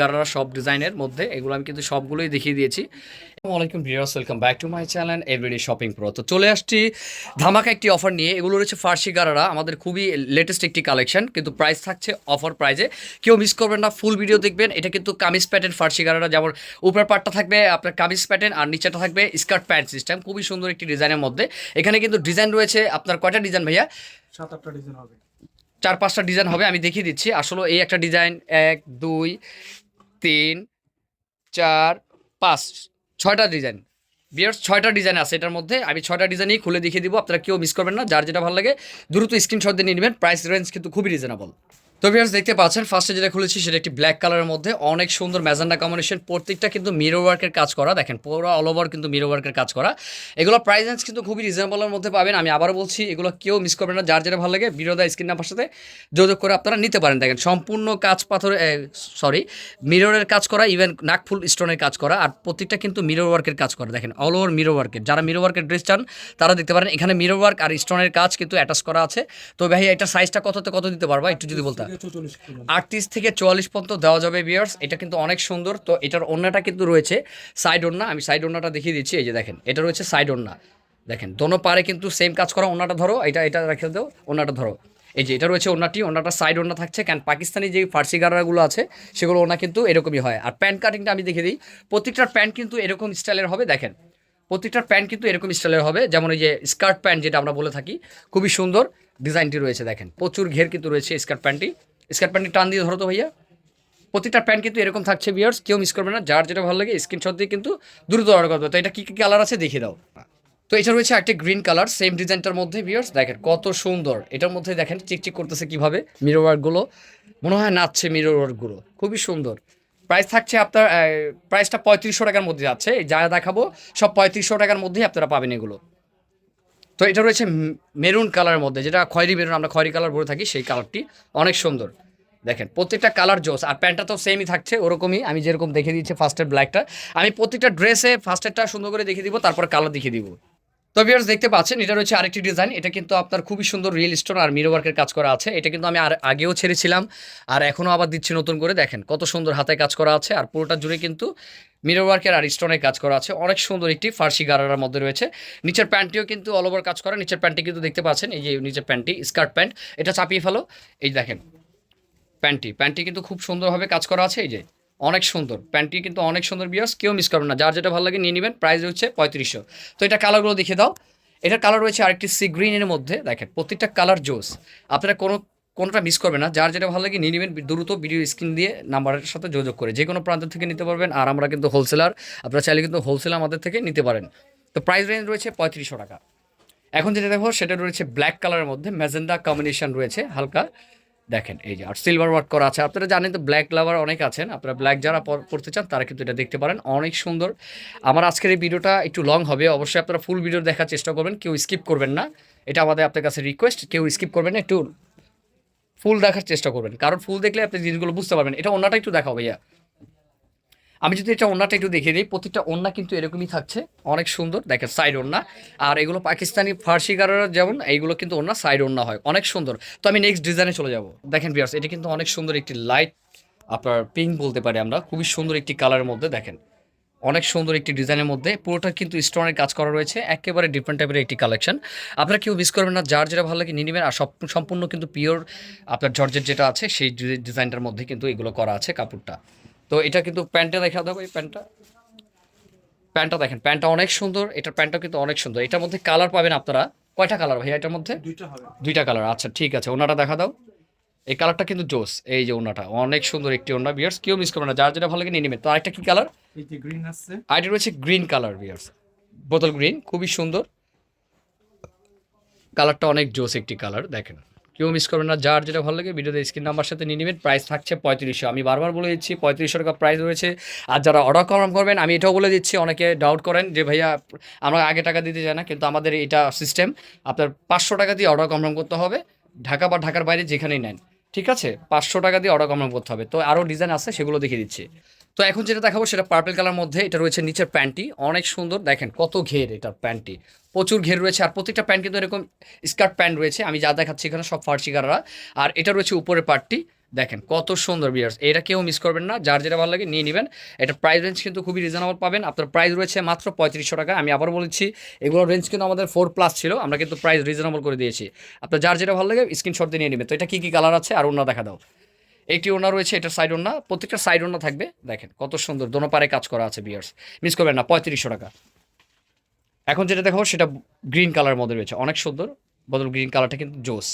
গারারা সব ডিজাইনের মধ্যে এগুলো আমি কিন্তু সবগুলোই দেখিয়ে দিয়েছি। আসসালামাইকুম viewers welcome back to my channel everyday shopping pro. তো চলে আসছি ধামাকা একটি অফার নিয়ে এগুলো রয়েছে ফার্সি গারারা আমাদের খুবই লেটেস্ট একটি কালেকশন কিন্তু প্রাইস থাকছে অফার প্রাইজে কেউ মিস করবেন না ফুল ভিডিও দেখবেন এটা কিন্তু কামিজ প্যাটার্ন ফার্সি গারারা যেমন উপরের পার্টটা থাকবে আপনার কামিজ প্যাটার্ন আর নিচেটা থাকবে স্কার্ট প্যান্ট সিস্টেম খুবই সুন্দর একটি ডিজাইনের মধ্যে। এখানে কিন্তু ডিজাইন রয়েছে আপনার কয়টা ডিজাইন ভাইয়া? সাত আটটা ডিজাইন হবে। চার পাঁচটা ডিজাইন হবে আমি দেখিয়ে দিচ্ছি। আসলে এই একটা ডিজাইন এক দুই তিন, চার, পাঁচ, ছয়টা ডিজাইন বিয়ার্স ছয়টা ডিজাইন আছে এটার মধ্যে। আমি ছয়টা ডিজাইনই খুলে দেখিয়ে দিব, আপনারা কেউ মিস করবেন না। যার যেটা ভালো লাগে, দ্রুত স্ক্রিনশট দিয়ে নিয়ে নেবেন। প্রাইস রেঞ্জ কিন্তু খুবই রিজনেবল তো বিয়ার্স দেখতে পাচ্ছেন ফার্স্টে যেটা খুলেছি সেটা একটি ব্ল্যাক কালারের মধ্যে। অনেক সুন্দর ম্যাজেন্ডা কম্বিনেশন প্রত্যেকটা কিন্তু মিরো ওয়ার্কের কাজ করা। দেখেন, পুরো অল ওভার কিন্তু মিরর ওয়ার্কের কাজ করা। এগুলো প্রাইস কিন্তু খুবই রিজনেবলের মধ্যে পাবেন। আমি আবারও বলছি, এগুলো কেউ মিস করবেন না। যার যেটা ভালো লাগে বিরোধা স্ক্রিন নাম্বার সাথে যোগাযোগ করে আপনারা নিতে পারেন। দেখেন, সম্পূর্ণ কাজ পাথর সরি মিররের কাজ করা ইভেন নাকফুল স্টোনের কাজ করা, আর প্রত্যেকটা কিন্তু মিরর ওয়ার্কের কাজ করা। দেখেন অল ওভার মিরো ওয়ার্কের যারা মিরর ওয়ার্কের ড্রেস চান, তারা দেখতে পারেন, এখানে মিরর ওয়ার্ক আর স্টোনের কাজ কিন্তু অ্যাটাচ করা আছে। তো ভাই এটা সাইজটা কততে কত দিতে পারবা? একটু যদি বলতে আটত্রিশ থেকে চুয়াল্লিশ পর্যন্ত দেওয়া যাবে বিয়ার্স এটা কিন্তু অনেক সুন্দর। তো এটার ওন্নাটা কিন্তু রয়েছে সাইড ওন্না আমি সাইড ওন্নাটা দেখিয়ে দিচ্ছি, এই যে দেখেন, এটা রয়েছে সাইড ওন্না দেখেন, দোনো পারে কিন্তু সেম কাজ করা ওন্নাটা ধরো, এটা এটা রেখে দাও ওন্নাটা ধরো। এই যে এটা রয়েছে ওন্নাটি ওন্নাটা সাইড ওন্না থাকছে কেন পাকিস্তানি যে ফার্সি গারাগুলো আছে, সেগুলো ওনা কিন্তু এরকমই হয়। আর প্যান্ট কাটিংটা আমি দেখে দিই প্রত্যেকটার প্যান্ট কিন্তু এরকম স্টাইলের হবে, দেখেন। প্রত্যেকটার প্যান্ট কিন্তু এরকম স্টাইলের হবে, যেমন এই যে স্কার্ট প্যান্ট যেটা আমরা বলে থাকি, খুবই সুন্দর। ডিজাইনটি রয়েছে, দেখেন। প্রচুর ঘের কিন্তু রয়েছে স্কার্ট প্যান্টটি। স্কার্ট প্যান্টটি টান দিয়ে ধরো তো ভাইয়া। প্রতিটা প্যান্ট কিন্তু এরকম থাকছে বিয়ার্স কেউ মিস করবে না। যার যেটা ভালো লাগে স্ক্রিনশট দিয়ে কিন্তু দ্রুত অর্ডার করবে। তো এটা কী কী কালার আছে দেখিয়ে দাও। তো এটা রয়েছে একটা গ্রিন কালার সেম ডিজাইনটার মধ্যে বিয়ার্স দেখেন কত সুন্দর। এটার মধ্যে দেখেন চিকচিক করতেছে কীভাবে মিরর ওয়ার্কগুলো মনে হয় নাচছে মিরর ওয়ার্কগুলো খুবই সুন্দর। প্রাইস থাকছে আপনার প্রাইসটা পঁয়ত্রিশশো টাকার মধ্যে যাচ্ছে। যা দেখাবো, সব পঁয়ত্রিশশো টাকার মধ্যেই আপনারা পাবেন এগুলো। তো এটা রয়েছে মেরুন কালারের মধ্যে, যেটা খয়রি মেরুন, আমরা খয়রি কালার বলে থাকি, সেই কালারটি অনেক সুন্দর। দেখেন, প্রত্যেকটা কালার জোস, আর প্যান্টটা তো সেমই থাকছে, ওরকমই, আমি যেরকম দেখে দিচ্ছি ফার্স্টের ব্ল্যাকটা আমি প্রত্যেকটা ড্রেসে ফার্স্টেরটা সুন্দর করে দেখে দিব, তারপর কালার দেখিয়ে দিব। তো ভিউয়ার্স দেখতে পাচ্ছেন, এটা রয়েছে আরেকটি ডিজাইন এটা কিন্তু আপনার খুবই সুন্দর রিয়েল স্টোন আর মিরো ওয়ার্কের কাজ করা আছে। এটা কিন্তু আমি আর আগেও ছেড়েছিলাম, আর এখনও আবার দিচ্ছি নতুন করে। দেখেন, কত সুন্দর হাতে কাজ করা আছে, আর পুরোটা জুড়ে কিন্তু মিরো ওয়ার্কের আর স্টোনের কাজ করা আছে। অনেক সুন্দর একটি ফার্সি গারার মধ্যে রয়েছে। নিচের প্যান্টটিও কিন্তু অল ওভার কাজ করা। নিচের প্যান্টটি কিন্তু দেখতে পাচ্ছেন, এই যে নিচের প্যান্টটি স্কার্ট প্যান্ট এটা চাপিয়ে ফেলো। এই দেখেন, প্যান্টটি প্যান্টটি কিন্তু খুব সুন্দরভাবে কাজ করা আছে, এই যে। অনেক সুন্দর। প্যান্টটি কিন্তু অনেক সুন্দর বিয়ার্স কেউ মিস করবেন না। যার যেটা ভালো লাগে নিয়ে নেবেন প্রাইস হচ্ছে পঁয়ত্রিশশো। তো এটা কালারগুলো দেখে দাও। এটার কালার রয়েছে আরেকটি সি গ্রিনের মধ্যে। দেখেন, প্রত্যেকটা কালার জোস। আপনারা কোনো, কোনোটা মিস করবে না। যার যেটা ভালো লাগে নিয়ে নেবেন, দ্রুত ভিডিও স্ক্রিন দিয়ে নাম্বারের সাথে যোগাযোগ করে। যে কোনো প্রান্ত থেকে নিতে পারবেন। আর আমরা কিন্তু হোলসেলার আপনারা চাইলে কিন্তু হোলসেল আমাদের থেকে নিতে পারেন। তো প্রাইস রেঞ্জ রয়েছে পঁয়ত্রিশশো টাকা। এখন যেটা দেখো, সেটা রয়েছে ব্ল্যাক কালারের মধ্যে। ম্যাজেন্ডা কম্বিনেশন রয়েছে হালকা। দেখেন, এই যে, আর সিলভার ওয়ার্ক করা আছে। আপনারা জানেন তো ব্ল্যাক লাভার অনেক আছেন। আপনারা ব্ল্যাক যারা পড়তে চান, তারা কিন্তু এটা দেখতে পারেন। অনেক সুন্দর। আমার আজকের এই ভিডিওটা একটু লং হবে। অবশ্যই আপনারা ফুল ভিডিও দেখার চেষ্টা করবেন। কেউ স্কিপ করবেন না। এটা আমাদের আপনার কাছে রিকোয়েস্ট কেউ স্কিপ করবেন না, একটু ফুল দেখার চেষ্টা করবেন। কারণ ফুল দেখলে আপনি জিনিসগুলো বুঝতে পারবেন। এটা অন্যটা একটু দেখাও, ভাইয়া। আমি যদি এটা ওন্নাটা একটু দেখিয়ে দিই প্রতিটা ওন্না কিন্তু এরকমই থাকছে। অনেক সুন্দর। দেখেন সাইড ওন্না আর এগুলো পাকিস্তানি, ফার্সি গারার যেমন, এইগুলো কিন্তু ওন্না সাইড ওন্না হয়। অনেক সুন্দর। তো আমি নেক্সট ডিজাইনে চলে যাব। দেখেন বিয়ার্স এটা কিন্তু অনেক সুন্দর একটি লাইট আপনার পিঙ্ক বলতে পারি আমরা। খুবই সুন্দর একটি কালারের মধ্যে, দেখেন। অনেক সুন্দর একটি ডিজাইনের মধ্যে। পুরোটা কিন্তু স্টোনের কাজ করা রয়েছে। একেবারে ডিফারেন্ট টাইপের একটি কালেকশন আপনারা কেউ মিস করবেন না। যার যেটা ভালো লাগে নিয়ে নেবেন। আর সব, সম্পূর্ণ কিন্তু পিওর আপনার জর্জের যেটা আছে, সেই ডিজাইনটার মধ্যে কিন্তু এগুলো করা আছে কাপড়টা। তো এটা কিন্তু প্যান্টটা দেখা দেবো এই প্যান্টটা। প্যান্টটা দেখেন প্যান্টটা অনেক সুন্দর এটার প্যান্টটা কিন্তু অনেক সুন্দর। এটার মধ্যে কালার পাবেন আপনারা। কয়টা কালার ভাইয়া এটার মধ্যে? দুইটা কালার আচ্ছা ঠিক আছে ওনাটা দেখা দাও। এই কালারটা কিন্তু জোস এই যে ওনাটা অনেক সুন্দর একটি ওনা বিয়ার্স। কেউ মিস করবে না যার যেটা ভালো লাগে নিয়ে নেবেন। তো আরেকটা কি কালার? আইটি রয়েছে গ্রিন কালার বিয়ার্স। বোতল গ্রিন খুবই সুন্দর। কালারটা অনেক জোস একটি কালার দেখেন। কেউ মিস করবেন না। যার যেটা ভালো লাগে ভিডিওতে স্ক্রিন নাম্বার সাথে নিয়ে নেবেন। প্রাইস থাকছে পঁয়ত্রিশশো। আমি বারবার বলে দিচ্ছি, পঁয়ত্রিশশো টাকা প্রাইস রয়েছে। আর যারা অর্ডার কনফার্ম করবেন, আমি এটাও বলে দিচ্ছি, অনেকে ডাউট করেন যে, ভাইয়া, আমরা আগে টাকা দিতে চাই না। কিন্তু আমাদের এটা সিস্টেম আপনার পাঁচশো টাকা দিয়ে অর্ডার কনফার্ম করতে হবে, ঢাকা বা ঢাকার বাইরে যেখানেই নেন। ঠিক আছে? পাঁচশো টাকা দিয়ে অর্ডার কনফার্ম করতে হবে। তো আরও ডিজাইন আছে, সেগুলো দেখিয়ে দিচ্ছি। তো এখন যেটা দেখাবো সেটা পার্পল কালার মধ্যে এটা রয়েছে নিচের প্যান্টটি। অনেক সুন্দর। দেখেন কত ঘের এটার প্যান্টটি। প্রচুর ঘের রয়েছে আর প্রত্যেকটা প্যান্ট কিন্তু এরকম স্কার্ট প্যান্ট রয়েছে। আমি যা দেখাচ্ছি এখানে সব ফার্সি গাররা আর এটা রয়েছে উপরের পার্টটি দেখেন কত সুন্দর বিয়ার্স এটা কেউ মিস করবেন না। যার যেটা ভালো লাগে নিয়ে নেবেন। এটা প্রাইস রেঞ্জ কিন্তু খুবই রিজনেবল পাবেন। আপনার প্রাইস রয়েছে মাত্র পঁয়ত্রিশশো টাকা। আমি আবার বলেছি এগুলোর রেঞ্জ কিন্তু আমাদের ফোর প্লাস ছিল। আমরা কিন্তু প্রাইস রিজনেবল করে দিয়েছি। আপনার যার যেটা ভালো লাগে স্ক্রিনশট দিয়ে নিয়ে নেবেন। তো এটা কী কী কালার আছে? আর অন্য দেখা দাও। একটি ওনা রয়েছে এটার সাইড ওনা প্রত্যেকটা সাইড ওনা থাকবে। দেখেন, কত সুন্দর, দোনো পারে কাজ করা আছে বিয়ার্স মিস করবেন না, পঁয়ত্রিশশো টাকা। এখন যেটা দেখাবো সেটা গ্রিন কালার মধ্যে রয়েছে। অনেক সুন্দর, বদল গ্রিন কালারটা কিন্তু জোস।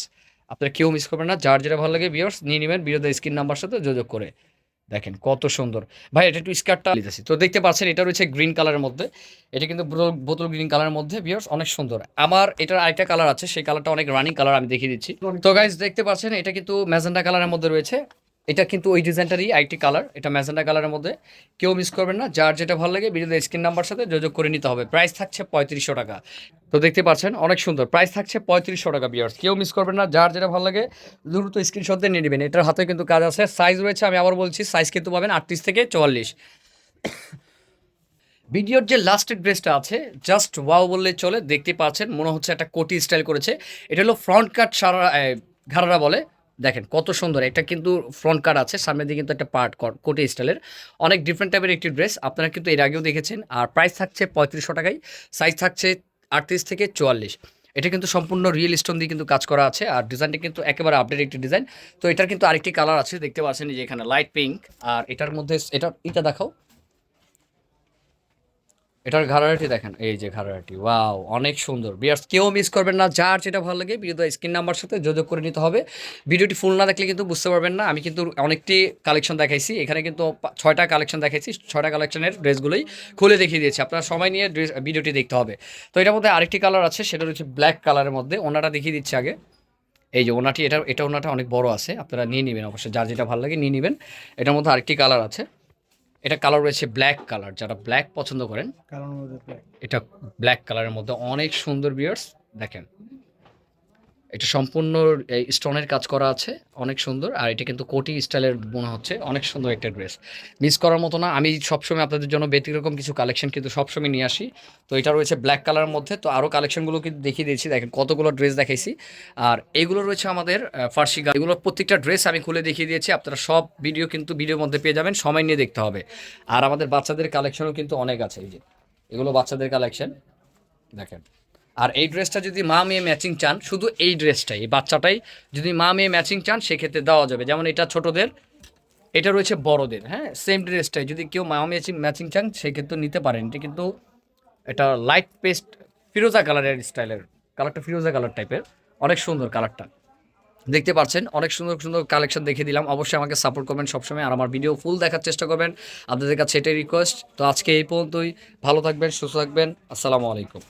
আপনারা কেউ মিস করবেন না, যার যেটা ভালো লাগে বিয়ার্স নিয়ে নেবেন, বিরোধী স্ক্রিন নাম্বার সাথে যোগাযোগ করে। দেখেন, কত সুন্দর। ভাই, এটা একটু স্কার্টটা লিতেছি তো দেখতে পাচ্ছেন, এটা রয়েছে গ্রিন কালারের মধ্যে। এটা কিন্তু বোতল গ্রিন কালারের মধ্যে বিয়ার্স অনেক সুন্দর। আমার, এটার আরেকটা কালার আছে, সেই কালারটা অনেক রানিং কালার আমি দেখিয়ে দিচ্ছি। তো গাইজ দেখতে পাচ্ছেন, এটা কিন্তু ম্যাজেন্ডা কালারের মধ্যে রয়েছে। এটা কিন্তু ওই ডিজাইনটারই আরেকটি কালার এটা ম্যাজেন্ডা কালারের মধ্যে। কেউ মিস করবেন না, যার যেটা ভালো লাগে বিরোধী স্ক্রিন নাম্বার সাথে যোগাযোগ করে নিতে হবে। প্রাইস থাকছে পঁয়ত্রিশশো টাকা। তো দেখতে পাচ্ছেন, অনেক সুন্দর। প্রাইস থাকছে পঁয়ত্রিশশো টাকা বিয়ার্স কেউ মিস করবেন না, যার যেটা ভালো লাগে, দ্রুত স্ক্রিনশট দিয়ে নিয়ে নেবেন। এটার হাতে কিন্তু কাজ আছে। সাইজ রয়েছে, আমি আবার বলছি সাইজ কিন্তু পাবেন আটত্রিশ থেকে চুয়াল্লিশ। ভিডিওর যে লাস্টের ড্রেসটা আছে জাস্ট ওয়াও বললে চলে। দেখতে পাচ্ছেন, মনে হচ্ছে একটা কোটি স্টাইল করেছে। এটা হলো ফ্রন্ট কাট সারা ঘাড়ারা বলে। দেখেন কত সুন্দর এটা কিন্তু ফ্রন্ট কাট আছে, সামনের দিকে কিন্তু একটা পার্ট কোটি স্টাইলের অনেক ডিফারেন্ট টাইপের একটি ড্রেস আপনারা কিন্তু এর আগেও দেখেছেন। আর প্রাইস থাকছে পঁয়ত্রিশশো টাকায় সাইজ থাকছে আটত্রিশ থেকে চুয়াল্লিশ। এটা কিন্তু সম্পূর্ণ রিয়েল স্টোন দিয়ে কিন্তু কাজ করা আছে, আর ডিজাইনটা কিন্তু একেবারে আপডেট একটি ডিজাইন তো এটার কিন্তু আরেকটি কালার আছে, দেখতে পাচ্ছেন যে এখানে লাইট পিঙ্ক আর এটার মধ্যে, এটা এটা দেখাও। এটার ঘাড়াটি দেখেন, এই যে ঘাড়াটি ওয়াও, অনেক সুন্দর। বিয়ার্স কেউ মিস করবেন না, যার যেটা ভালো লাগে ভিডিও স্ক্রিন নাম্বার সাথে যোগাযোগ করে নিতে হবে। ভিডিওটি ফুল না দেখলে কিন্তু বুঝতে পারবেন না। আমি কিন্তু অনেকটি কালেকশন দেখাইছি। এখানে কিন্তু ছয়টা কালেকশন দেখাইছি। ছয়টা কালেকশনের ড্রেসগুলোই খুলে দেখিয়ে দিয়েছি। আপনারা সময় নিয়ে ড্রেস ভিডিওটি দেখতে হবে। তো এটার মধ্যে আরেকটি কালার আছে, সেটা হচ্ছে ব্ল্যাক কালারের মধ্যে। ওনাটা দেখিয়ে দিচ্ছি আগে। এই যে ওনাটি, এটা এটা ওনাটা অনেক বড় আছে। আপনারা নিয়ে নেবেন অবশ্যই। যার যেটা ভালো লাগে নিয়ে নেবেন। এটার মধ্যে আরেকটি কালার আছে। এটা কালার রয়েছে ব্ল্যাক কালার যারা ব্ল্যাক পছন্দ করেন। এটা ব্ল্যাক কালারের মধ্যে অনেক সুন্দর বিয়ার্স দেখেন এটা সম্পূর্ণ স্টোনের কাজ করা আছে, অনেক সুন্দর, আর এটা কিন্তু কোটি স্টাইলের মনে হচ্ছে, অনেক সুন্দর একটা ড্রেস। মিস করার মতো না, আমি সবসময় আপনাদের জন্য ব্যতিক্রম কিছু কালেকশন কিন্তু সবসময় নিয়ে আসি। তো এটা রয়েছে ব্ল্যাক কালারের মধ্যে, তো আরও কালেকশনগুলো কিন্তু দেখিয়ে দিয়েছি, দেখেন কতগুলো ড্রেস দেখাইছি। আর এগুলো রয়েছে আমাদের ফার্সি গা এগুলোর প্রত্যেকটা ড্রেস আমি খুলে দেখিয়ে দিয়েছি, আপনারা সব ভিডিও কিন্তু ভিডিওর মধ্যে পেয়ে যাবেন, সময় নিয়ে দেখতে হবে। আর আমাদের বাচ্চাদের কালেকশনও কিন্তু অনেক আছে, এই যে, এগুলো বাচ্চাদের কালেকশন, দেখেন। আর এই ড্রেসটা যদি মা মেয়ে ম্যাচিং চান, শুধু এই ড্রেসটাই, এই বাচ্চাটাই যদি মা মেয়ে ম্যাচিং চান, সেক্ষেত্রে দেওয়া যাবে। যেমন এটা ছোটদের, এটা রয়েছে বড়দের হ্যাঁ সেম ড্রেসটাই। যদি কেউ মা ম্যাচিং ম্যাচিং চান, সেক্ষেত্রে নিতে পারেন। এটা কিন্তু এটা লাইট পেস্ট ফিরোজা কালারের স্টাইলের, কালারটা ফিরোজা কালার টাইপের অনেক সুন্দর কালারটা। দেখতে পাচ্ছেন, অনেক সুন্দর সুন্দর কালেকশন দেখিয়ে দিলাম। অবশ্যই আমাকে সাপোর্ট করবেন সবসময়, আর আমার ভিডিও ফুল দেখার চেষ্টা করবেন। আপনাদের কাছে এটাই রিকোয়েস্ট তো আজকে এই পর্যন্তই। ভালো থাকবেন, সুস্থ থাকবেন। আসসালামু আলাইকুম।